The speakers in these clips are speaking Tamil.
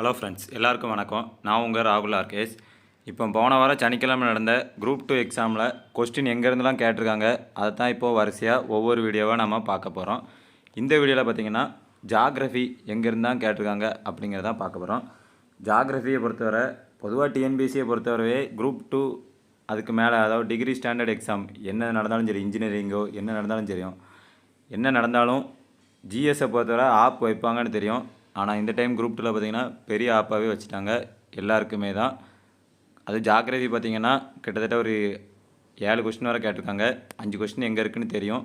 ஹலோ ஃப்ரெண்ட்ஸ் எல்லாருக்கும் வணக்கம். நான் உங்கள் ராகுல் ஆர்கேஷ் இப்போ போன வாரம் சனிக்கிழமை நடந்த குரூப் டூ எக்ஸாமில் கொஸ்டின் எங்கேருந்துலாம் கேட்டிருக்காங்க அதை தான் இப்போது வரிசையாக ஒவ்வொரு வீடியோவாக நம்ம பார்க்க போகிறோம் இந்த வீடியோவில் பார்த்தீங்கன்னா ஜாகிரஃபி எங்கேருந்து தான் கேட்டிருக்காங்க அப்படிங்கிறதான் பார்க்க போகிறோம் ஜாகிரஃபியை பொறுத்தவரை பொதுவாக டிஎன்பிசியை பொறுத்தவரையே குரூப் டூ அதுக்கு மேலே அதாவது டிகிரி ஸ்டாண்டர்ட் எக்ஸாம் என்ன நடந்தாலும் சரி இன்ஜினியரிங்கோ என்ன நடந்தாலும் தெரியும் என்ன நடந்தாலும் ஜிஎஸ்ஸை பொறுத்தவரை ஆப் வைப்பாங்கன்னு தெரியும். ஆனால் இந்த டைம் குரூப் டூவில் பார்த்தீங்கன்னா பெரிய ஆப்பாகவே வச்சுட்டாங்க. எல்லாருக்குமே தான். அது ஜாகிரபி பார்த்தீங்கன்னா கிட்டத்தட்ட ஒரு ஏழு கொஸ்டின் வரை கேட்டிருக்காங்க. அஞ்சு கொஸ்டின் எங்கே இருக்குன்னு தெரியும்.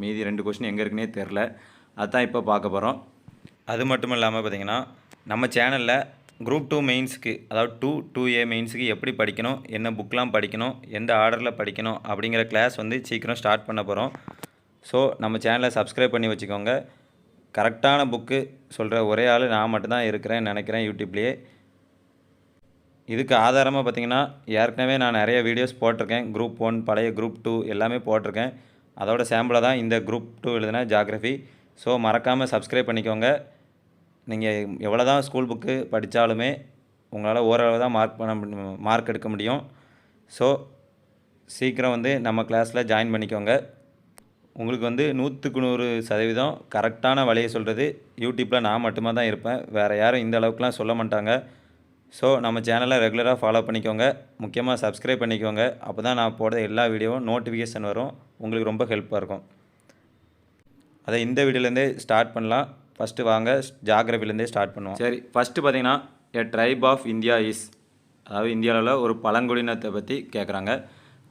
மீதி ரெண்டு கொஸ்டின் எங்கே இருக்குன்னே தெரில அதுதான் இப்போ பார்க்க போகிறோம் அது மட்டும் இல்லாமல் பார்த்தீங்கன்னா நம்ம சேனலில் குரூப் டூ மெயின்ஸுக்கு அதாவது டூ டூ ஏ மெயின்ஸுக்கு எப்படி படிக்கணும் என்ன புக்லாம் படிக்கணும் எந்த ஆர்டரில் படிக்கணும் அப்படிங்கிற கிளாஸ் வந்து சீக்கிரம் ஸ்டார்ட் பண்ண போகிறோம் ஸோ நம்ம சேனலை சப்ஸ்கிரைப் பண்ணி வச்சுக்கோங்க. கரெக்டான புக்கு சொல்கிற ஒரே ஆள் நான் மட்டும்தான் இருக்கிறேன் நினைக்கிறேன் யூடியூப்லேயே. இதுக்கு ஆதாரமாக பார்த்தீங்கன்னா ஏற்கனவே நான் நிறைய வீடியோஸ் போட்டிருக்கேன். குரூப் ஒன் பழைய குரூப் டூ எல்லாமே போட்டிருக்கேன். அதோட சாம்பிளாக தான் இந்த குரூப் டூ எழுதுனா ஜாகிரஃபி ஸோ மறக்காமல் சப்ஸ்கிரைப் பண்ணிக்கோங்க. நீங்கள் எவ்வளோ தான் ஸ்கூல் புக்கு படித்தாலுமே உங்களால் ஓரளவு தான் மார்க் பண்ண மார்க் எடுக்க முடியும். ஸோ சீக்கிரம் வந்து நம்ம கிளாஸில் ஜாயின் பண்ணிக்கோங்க. உங்களுக்கு வந்து நூற்றுக்கு நூறு சதவீதம் கரெக்டான வழியை சொல்கிறது யூடியூப்பில் நான் மட்டுமா தான் இருப்பேன். வேறு யாரும் இந்த அளவுக்குலாம் சொல்ல மாட்டாங்க. ஸோ நம்ம சேனலை ரெகுலராக ஃபாலோ பண்ணிக்கோங்க. முக்கியமாக சப்ஸ்கிரைப் பண்ணிக்கோங்க. அப்போ தான் நான் போடுற எல்லா வீடியோவும் நோட்டிஃபிகேஷன் வரும். உங்களுக்கு ரொம்ப ஹெல்ப்பாக இருக்கும். அதை இந்த வீடியோலேருந்தே ஸ்டார்ட் பண்ணலாம். ஃபஸ்ட்டு வாங்க ஜாகிரபிலேருந்தே ஸ்டார்ட் பண்ணுவோம். சரி ஃபஸ்ட்டு பார்த்தீங்கன்னா a tribe of India is அதாவது இந்தியாவில் ஒரு பழங்குடியினத்தை பற்றி கேட்குறாங்க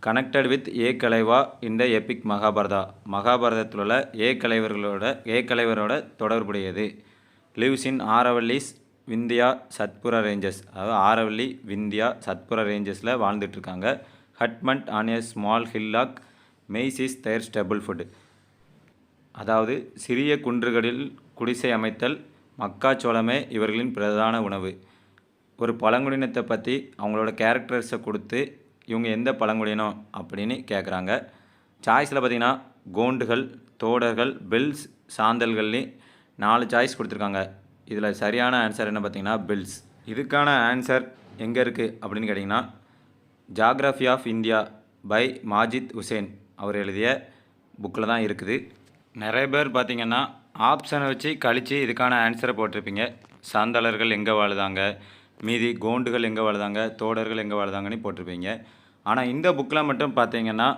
கனெக்டட் வித் ஏ கலைவா? இந்த எபிக் மகாபாரதா? மகாபாரதத்தில் உள்ள ஏ கலைவர்களோட ஏ கலைவரோட தொடர்புடையது. Lives in Aravallis Vindhya Satpura ranges அதாவது ஆரவல்லி விந்தியா சத்புரா ரேஞ்சஸில் வாழ்ந்துட்டுருக்காங்க. Hutment on a small hillock maize is their staple food அதாவது சிறிய குன்றுகளில் குடிசை அமைத்தல் மக்காச்சோளமே இவர்களின் பிரதான உணவு. ஒரு பழங்குடியினத்தை பற்றி அவங்களோட கேரக்டர்ஸை கொடுத்து இவங்க எந்த பழங்குடியினம் அப்படின்னு கேட்குறாங்க சாய்ஸில் பார்த்தீங்கன்னா கோண்டுகள் தோடர்கள் பில்ஸ் சாந்தல்கள்னு நாலு சாய்ஸ் கொடுத்துருக்காங்க. இதில் சரியான ஆன்சர் என்ன பார்த்தீங்கன்னா பில்ஸ் இதுக்கான ஆன்சர் எங்கே இருக்குது அப்படின்னு கேட்டிங்கன்னா geography of India by Majid Hussain அவர் எழுதிய புக்கில் தான் இருக்குது. நிறைய பேர் பார்த்திங்கன்னா ஆப்ஷனை வச்சு கழித்து இதுக்கான ஆன்சரை போட்டிருப்பீங்க. சாந்தலர்கள் எங்கே வாழுதாங்க? மீதி கோண்டுகள் எங்கே வாழுதாங்க? தோடர்கள் எங்கே வாழுதாங்கன்னு போட்டிருப்பீங்க. ஆனால் இந்த புக்கில் மட்டும் பார்த்தீங்கன்னா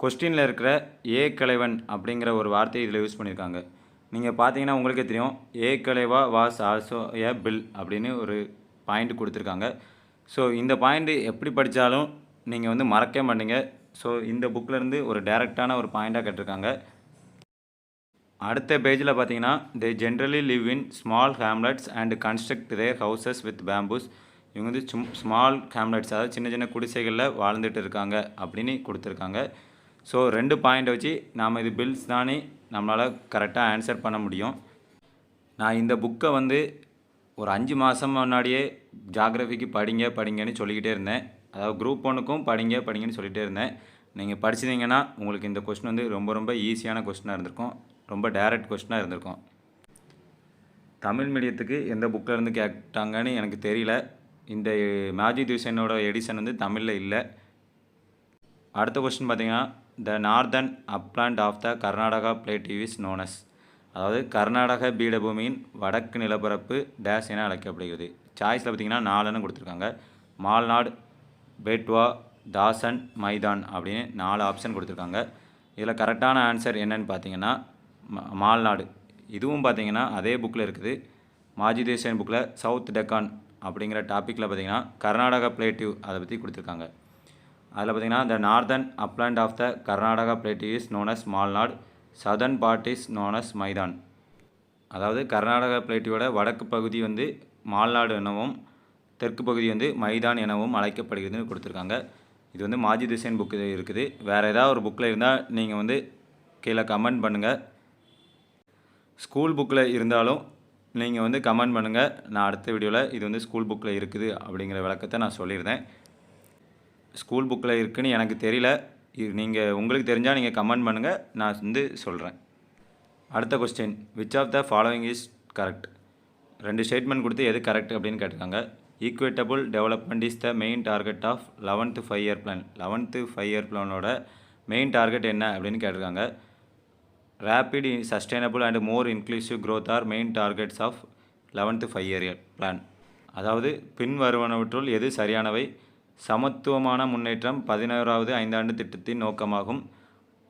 கொஸ்டினில் இருக்கிற ஏ கலைவன் அப்படிங்கிற ஒரு வார்த்தையை இதில் யூஸ் பண்ணியிருக்காங்க நீங்கள் பார்த்தீங்கன்னா உங்களுக்கே தெரியும் ஏ கலைவா வாஸ் ஆல்சோ ஏ பில் அப்படின்னு ஒரு பாயிண்ட் கொடுத்துருக்காங்க. ஸோ இந்த பாயிண்ட் எப்படி படித்தாலும் நீங்கள் வந்து மறக்கவே மாட்டீங்க. ஸோ இந்த புக்கிலேருந்து ஒரு டைரெக்டான ஒரு பாயிண்ட்டாக கேட்டிருக்காங்க. அடுத்த பேஜில் பார்த்தீங்கன்னா they generally live in small hamlets and construct their houses with bamboos இவங்க வந்து சும் ஸ்மால் கேம்லெட்ஸ் அதாவது சின்ன சின்ன குடிசைகளில் வாழ்ந்துட்டு இருக்காங்க அப்படின்னு கொடுத்துருக்காங்க. ஸோ ரெண்டு பாயிண்ட் வச்சு நாம் இது பில்ஸ் தானே நம்மளால் கரெக்டாக ஆன்சர் பண்ண முடியும். நான் இந்த புக்கை வந்து ஒரு அஞ்சு மாதம் முன்னாடியே ஜாகிரஃபிக்கு படிங்க படிங்கன்னு சொல்லிக்கிட்டே இருந்தேன். அதாவது குரூப் ஒன்றுக்கும் படிங்க படிங்கன்னு சொல்லிகிட்டே இருந்தேன். நீங்கள் படிச்சிருந்தீங்கன்னா உங்களுக்கு இந்த கொஸ்டின் வந்து ரொம்ப ரொம்ப ஈஸியான கொஸ்டினாக இருந்திருக்கும். ரொம்ப டைரக்ட் கொஸ்டினாக இருந்திருக்கும். தமிழ் மீடியத்துக்கு எந்த புக்கில் இருந்து கேட்டாங்கன்னு எனக்கு தெரியல. இந்த மேஜிக் டிவிஷனோட எடிஷன் வந்து தமிழில் இல்லை. அடுத்த கொஸ்டின் பார்த்தீங்கன்னா the northern upland of the Karnataka plateau is known as அதாவது கர்நாடக பீடபூமியின் வடக்கு நிலப்பரப்பு டேஸ் என அழைக்கப்படுகிறது. சாய்ஸில் பார்த்தீங்கன்னா நாலுன்னு கொடுத்துருக்காங்க. மால்நாடு பேட்வா தாசன் மைதான் அப்படின்னு நாலு ஆப்ஷன் கொடுத்துருக்காங்க. இதில் கரெக்டான ஆன்சர் என்னன்னு பார்த்தீங்கன்னா ம- மால்நாடு. இதுவும் பார்த்தீங்கன்னா அதே புக்கில் இருக்குது. மாஜிதேஷன் புக்கில் சவுத் டெக்கான் அப்படிங்கிற டாப்பிக்கில் பார்த்தீங்கன்னா கர்நாடகா பிளேட்டிவ் அதை பற்றி கொடுத்துருக்காங்க. அதில் பார்த்தீங்கன்னா the northern upland of the Karnataka plateau is known as Malnad southern part is known as Maidan அதாவது கர்நாடகா பிளேட்டியோட வடக்கு பகுதி வந்து மால்நாடு எனவும் தெற்கு பகுதி வந்து மைதான் எனவும் அழைக்கப்படுகிறதுன்னு கொடுத்துருக்காங்க. இது வந்து மாஜி திசைன் புக்கு இருக்குது. வேறு ஏதாவது ஒரு புக்கில் இருந்தால் நீங்கள் வந்து கீழே கமெண்ட் பண்ணுங்கள் ஸ்கூல் புக்கில் இருந்தாலும் நீங்கள் வந்து கமெண்ட் பண்ணுங்கள் நான் அடுத்த வீடியோவில் இது வந்து ஸ்கூல் புக்கில் இருக்குது அப்படிங்கிற விளக்கத்தை நான் சொல்லியிருந்தேன் ஸ்கூல் புக்கில் இருக்குதுன்னு எனக்கு தெரியல. இது நீங்கள் உங்களுக்கு தெரிஞ்சால் நீங்கள் கமெண்ட் பண்ணுங்கள் நான் வந்து சொல்கிறேன் அடுத்த question which of the following is correct ரெண்டு ஸ்டேட்மெண்ட் கொடுத்து எது கரெக்ட் அப்படின்னு கேட்டிருக்காங்க. Equitable development is the main target of eleventh five year plan eleventh five year பிளானோட main target என்ன அப்படின்னு கேட்டிருக்காங்க. Rapid sustainable and more inclusive growth are main targets of eleventh five year plan அதாவது பின்வருவனவற்றுள் எது சரியானவை? சமத்துவமான முன்னேற்றம் பதினோராவது ஐந்தாண்டு திட்டத்தின் நோக்கமாகும்.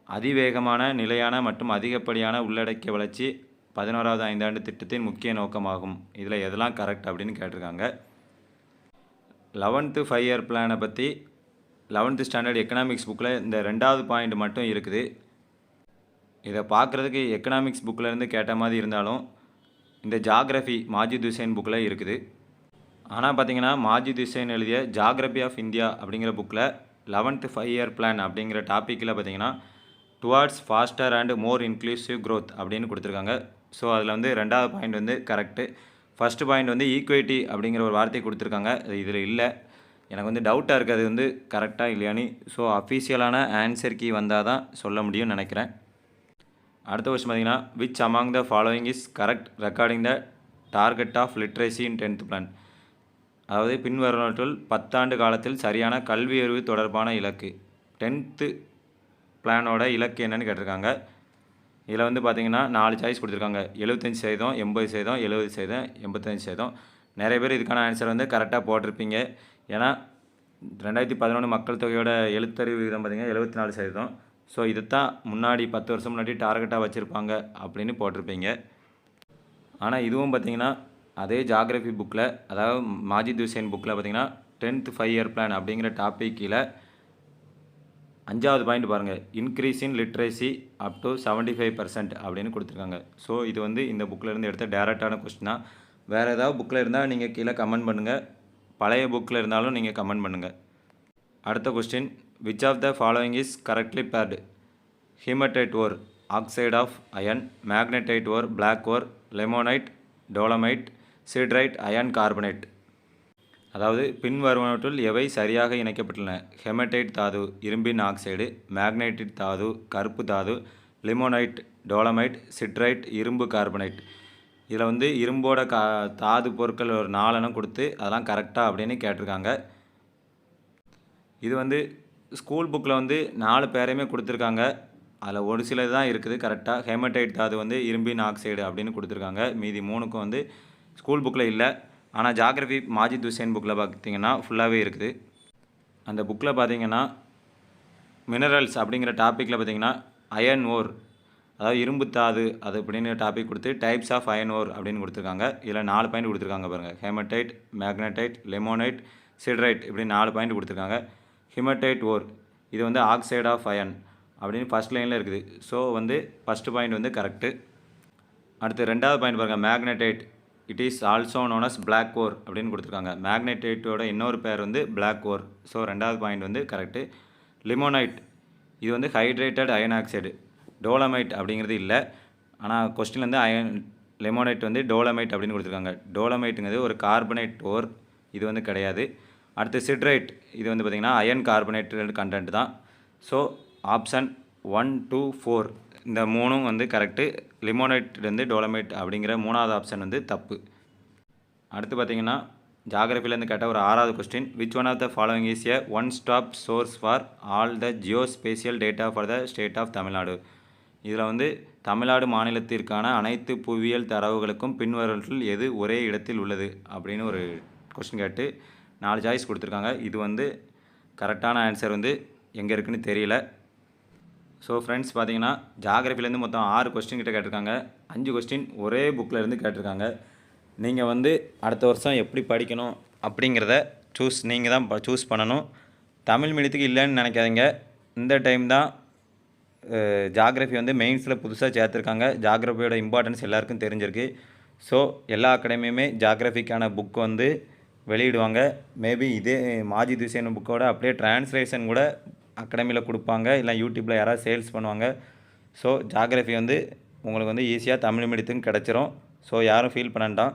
அதிவேகமான நிலையான மற்றும் அதிகப்படியான உள்ளடக்கிய வளர்ச்சி பதினோராவது ஐந்தாண்டு திட்டத்தின் முக்கிய நோக்கமாகும். இதில் எதெல்லாம் கரெக்ட் அப்படின்னு கேட்டிருக்காங்க. லெவன்த்து ஃபைவ் இயர் பிளானை பற்றி லெவன்த்து ஸ்டாண்டர்ட் எக்கனாமிக்ஸ் புக்கில் இந்த ரெண்டாவது பாயிண்ட் மட்டும் இருக்குது. இதை பார்க்குறதுக்கு எக்கனாமிக்ஸ் புக்கில் இருந்து கேட்ட மாதிரி இருந்தாலும் இந்த ஜாகிரஃபி மாஜித் ஹுசைன் புக்கில் இருக்குது. ஆனால் பார்த்தீங்கன்னா மாஜித் ஹுசைன் எழுதிய ஜாகிரபி ஆஃப் இந்தியா அப்படிங்கிற புக்கில் லெவன்த்து ஃபைவ் இயர் பிளான் அப்படிங்கிற டாப்பிக்கில் பார்த்தீங்கன்னா towards faster and more inclusive growth அப்படின்னு கொடுத்துருக்காங்க. ஸோ அதில் வந்து ரெண்டாவது பாயிண்ட் வந்து கரெக்டு ஃபஸ்ட்டு பாயிண்ட் வந்து ஈக்குவிட்டி அப்படிங்கிற ஒரு வார்த்தை கொடுத்துருக்காங்க. அது இதில் இல்லை. எனக்கு வந்து டவுட்டாக இருக்குது அது வந்து கரெக்டாக இல்லையான்னு. ஸோ அஃபீஷியலான ஆன்சர் கீ வந்தால் தான் சொல்ல முடியும்னு நினைக்கிறேன். அடுத்த கொஸ்டின் பார்த்தீங்கன்னா which among the following is correct regarding the target of literacy in tenth plan அதாவது பின்வருவற்றுள் பத்தாண்டு காலத்தில் சரியான கல்வி அறிவு தொடர்பான இலக்கு. டென்த்து பிளானோட இலக்கு என்னன்னு கேட்டிருக்காங்க. இதில் வந்து பார்த்தீங்கன்னா நாலு சாய்ஸ் கொடுத்துருக்காங்க. எழுபத்தஞ்சி சதவீதம் எண்பது சதவீதம் எழுபது சதவீதம் எண்பத்தஞ்சு சதவீதம். நிறைய பேர் இதுக்கான ஆன்சர் வந்து கரெக்டாக போட்டிருப்பீங்க. ஏன்னா ரெண்டாயிரத்தி பதினொன்று மக்கள் தொகையோட எழுத்தறிவு விகிதம் பார்த்தீங்கன்னா எழுபத்தி நாலு சதவீதம். ஸோ இதுதான் முன்னாடி பத்து வருஷம் முன்னாடி டார்கெட்டாக வச்சுருப்பாங்க அப்படின்னு போட்டிருப்பீங்க. ஆனால் இதுவும் பார்த்தீங்கன்னா அதே ஜாகிரஃபி புக்கில் அதாவது மாஜித் ஹுசேன் புக்கில் பார்த்தீங்கன்னா டென்த் ஃபைவ் இயர் பிளான் அப்படிங்கிற டாபிக் கீழே அஞ்சாவது பாயிண்ட் பாருங்கள் increase in literacy up to seventy five percent அப்படின்னு கொடுத்துருக்காங்க. ஸோ இது வந்து இந்த புக்கில் இருந்து எடுத்த டேரெக்டான கொஸ்டின் தான் வேறு ஏதாவது புக்கில் இருந்தால் நீங்கள் கீழே கமெண்ட் பண்ணுங்கள் பழைய புக்கில் இருந்தாலும் நீங்கள் கமெண்ட் பண்ணுங்கள் அடுத்த question which of the following is correctly paired hematite ore oxide of iron magnetite ore black ore limonite dolomite siderite iron carbonate அதாவது பின்வருவனவற்றுள் எவை சரியாக இணைக்கப்பட்டுள்ளன? ஹெமடைட் தாது இரும்பின் ஆக்சைடு மேக்னைட்டிட் தாது கருப்பு தாது லிமோனைட் டோலமைட் சிட்ரைட் இரும்பு கார்பனைட் இதில் வந்து இரும்போட கா தாது பொருட்கள் ஒரு நாலெண்ணம் கொடுத்து அதெல்லாம் கரெக்டாக அப்படின்னு கேட்டிருக்காங்க. இது வந்து ஸ்கூல் புக்கில் வந்து நாலு பேரையுமே கொடுத்துருக்காங்க. அதில் ஒரு சிலது தான் இருக்குது. கரெக்டாக ஹெமடைட் தாது வந்து இரும்பின் ஆக்சைடு அப்படின்னு கொடுத்துருக்காங்க. மீதி மூணுக்கும் வந்து ஸ்கூல் புக்கில் இல்லை. ஆனால் ஜாகிரபி மாஜித் ஹுசேன் புக்கில் பார்த்தீங்கன்னா ஃபுல்லாகவே இருக்குது. அந்த புக்கில் பார்த்தீங்கன்னா மினரல்ஸ் அப்படிங்கிற டாப்பிக்கில் பார்த்தீங்கன்னா அயன் ஓர் அதாவது இரும்பு தாது அது அப்படின்னு டாபிக் கொடுத்து டைப்ஸ் ஆஃப் அயன் ஓர் அப்படின்னு கொடுத்துருக்காங்க. இதில் நாலு பாயிண்ட் கொடுத்துருக்காங்க பாருங்கள் ஹேமடைட் மேக்னடைட் லெமோனைட் சிட்ரைட் இப்படி நாலு பாயிண்ட் கொடுத்துருக்காங்க. Hematite ore. இது வந்து ஆக்சைடு ஆஃப் அயன் அப்படின்னு ஃபஸ்ட் லைனில் இருக்குது. ஸோ வந்து ஃபஸ்ட்டு பாயிண்ட் வந்து கரெக்டு அடுத்து ரெண்டாவது பாயிண்ட் பாருங்கள் magnetite it is also known as black ore அப்படின்னு கொடுத்துருக்காங்க. மேக்னடைட்டோட இன்னொரு பேர் வந்து பிளாக் ஓர் ஸோ ரெண்டாவது பாயிண்ட் வந்து கரெக்டு லிமோனைட் இது வந்து ஹைட்ரேட்டட் அயன் ஆக்சைடு டோலமைட் அப்படிங்கிறது இல்லை. ஆனால் கொஸ்டின் வந்து அயன் லெமோனைட் வந்து டோலமைட் அப்படின்னு கொடுத்துருக்காங்க. டோலமைட்டுங்கிறது ஒரு கார்பனேட் ஓர் இது வந்து கிடையாது. அடுத்து சிட்ரைட். இது வந்து பார்த்திங்கன்னா அயன் கார்பனேட்டட் கண்டென்ட் தான். So option one two four இந்த மூணும் வந்து கரெக்டு லிமோனைட் வந்து டோலமைட் அப்படிங்கிற மூணாவது ஆப்ஷன் வந்து தப்பு. அடுத்து பார்த்தீங்கன்னா ஜாகிரபிலேருந்து கேட்ட ஒரு ஆறாவது question which one of the following is a one stop source for all the geospatial data for the state of Tamil Nadu இதில் வந்து தமிழ்நாடு மாநிலத்திற்கான அனைத்து புவியியல் தரவுகளுக்கும் பின்வருவற்றில் எது ஒரே இடத்தில் உள்ளது அப்படின்னு ஒரு கொஸ்டின் கேட்டு நாலு சாய்ஸ் கொடுத்துருக்காங்க. இது வந்து கரெக்டான ஆன்சர் வந்து எங்கே இருக்குதுன்னு தெரியல. ஸோ ஃப்ரெண்ட்ஸ் பார்த்தீங்கன்னா ஜாகிரபிலேருந்து மொத்தம் ஆறு கொஸ்டின் கிட்ட கேட்டிருக்காங்க. அஞ்சு கொஸ்டின் ஒரே புக்கில் இருந்து கேட்டிருக்காங்க. நீங்கள் வந்து அடுத்த வருஷம் எப்படி படிக்கணும் அப்படிங்கிறத சூஸ் நீங்கள் தான் சூஸ் பண்ணணும். தமிழ் மீடியத்துக்கு இல்லைன்னு நினைக்காதீங்க. இந்த டைம் தான் ஜாகிரஃபி வந்து மெயின்ஸில் புதுசாக சேர்த்துருக்காங்க. ஜாகிரஃபியோட இம்பார்ட்டன்ஸ் எல்லாருக்கும் தெரிஞ்சிருக்கு. ஸோ எல்லா அகாடமியுமே ஜாகிரஃபிக்கான புக் வந்து வெளியிடுவாங்க. மேபி இதே மாஜித் ஹுசேன் புக்கோட அப்படியே டிரான்ஸ்லேஷன் கூட அகாடமியில் கொடுப்பாங்க. இல்லை யூடியூப்பில் யாராவது சேல்ஸ் பண்ணுவாங்க. ஸோ ஜாகிரஃபி வந்து உங்களுக்கு வந்து ஈஸியாக தமிழ் மீடியத்துக்கும் கிடச்சிரும். ஸோ யாரும் ஃபீல் பண்ணண்டாம்